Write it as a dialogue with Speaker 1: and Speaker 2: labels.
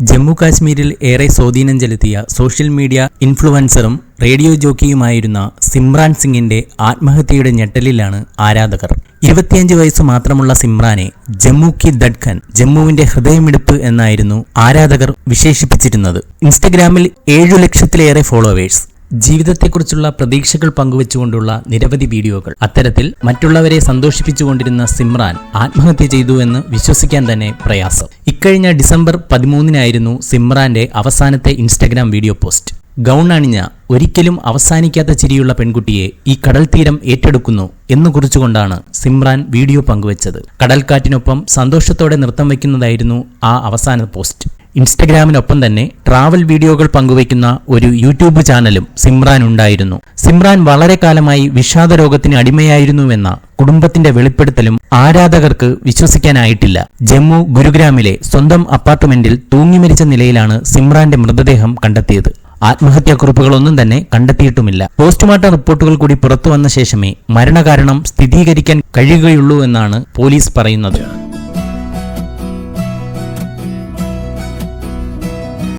Speaker 1: ജമ്മു കാശ്മീരിൽ ഏറെ സ്വാധീനം ചെലുത്തിയ സോഷ്യൽ മീഡിയ ഇൻഫ്ലുവൻസറും റേഡിയോ ജോക്കിയുമായിരുന്ന സിമ്രാൻ സിംഗിന്റെ ആത്മഹത്യയുടെ ഞെട്ടലിലാണ് ആരാധകർ. ഇരുപത്തിയഞ്ച് വയസ്സ് മാത്രമുള്ള സിമ്രാനെ ജമ്മു കി ദഡ്ഖൻ ജമ്മുവിന്റെ ഹൃദയമിടിപ്പ് എന്നായിരുന്നു ആരാധകർ വിശേഷിപ്പിച്ചിരുന്നത്. ഇൻസ്റ്റഗ്രാമിൽ ഏഴു ലക്ഷത്തിലേറെ ഫോളോവേഴ്സ്. ജീവിതത്തെക്കുറിച്ചുള്ള പ്രതീക്ഷകൾ പങ്കുവെച്ചുകൊണ്ടുള്ള നിരവധി വീഡിയോകൾ. അത്തരത്തിൽ മറ്റുള്ളവരെ സന്തോഷിപ്പിച്ചുകൊണ്ടിരുന്ന സിമ്രാൻ ആത്മഹത്യ ചെയ്തു എന്ന് വിശ്വസിക്കാൻ തന്നെ പ്രയാസം. ഇക്കഴിഞ്ഞ ഡിസംബർ പതിമൂന്നിനായിരുന്നു സിമ്രാന്റെ അവസാനത്തെ ഇൻസ്റ്റഗ്രാം വീഡിയോ പോസ്റ്റ്. ഗൗൺ അണിഞ്ഞ ഒരിക്കലും അവസാനിക്കാത്ത ചിരിയുള്ള പെൺകുട്ടിയെ ഈ കടൽ തീരം ഏറ്റെടുക്കുന്നു എന്നു കുറിച്ചുകൊണ്ടാണ് സിമ്രാൻ വീഡിയോ പങ്കുവച്ചത്. കടൽക്കാറ്റിനൊപ്പം സന്തോഷത്തോടെ നൃത്തം വയ്ക്കുന്നതായിരുന്നു ആ അവസാന പോസ്റ്റ്. ഇൻസ്റ്റഗ്രാമിനൊപ്പം തന്നെ ട്രാവൽ വീഡിയോകൾ പങ്കുവയ്ക്കുന്ന ഒരു യൂട്യൂബ് ചാനലും സിമ്രാൻ ഉണ്ടായിരുന്നു. സിമ്രാൻ വളരെ കാലമായി വിഷാദ രോഗത്തിന് അടിമയായിരുന്നുവെന്ന കുടുംബത്തിന്റെ വെളിപ്പെടുത്തലും ആരാധകർക്ക് വിശ്വസിക്കാനായിട്ടില്ല. ജമ്മു ഗുരുഗ്രാമിലെ സ്വന്തം അപ്പാർട്ട്മെന്റിൽ തൂങ്ങിമരിച്ച നിലയിലാണ് സിമ്രാന്റെ മൃതദേഹം കണ്ടെത്തിയത്. ആത്മഹത്യാക്കുറിപ്പുകളൊന്നും തന്നെ കണ്ടെത്തിയിട്ടുമില്ല. പോസ്റ്റ്മോർട്ടം റിപ്പോർട്ടുകൾ കൂടി പുറത്തുവന്ന ശേഷമേ മരണകാരണം സ്ഥിരീകരിക്കാൻ കഴിയുകയുള്ളൂ എന്നാണ് പോലീസ് പറയുന്നത്.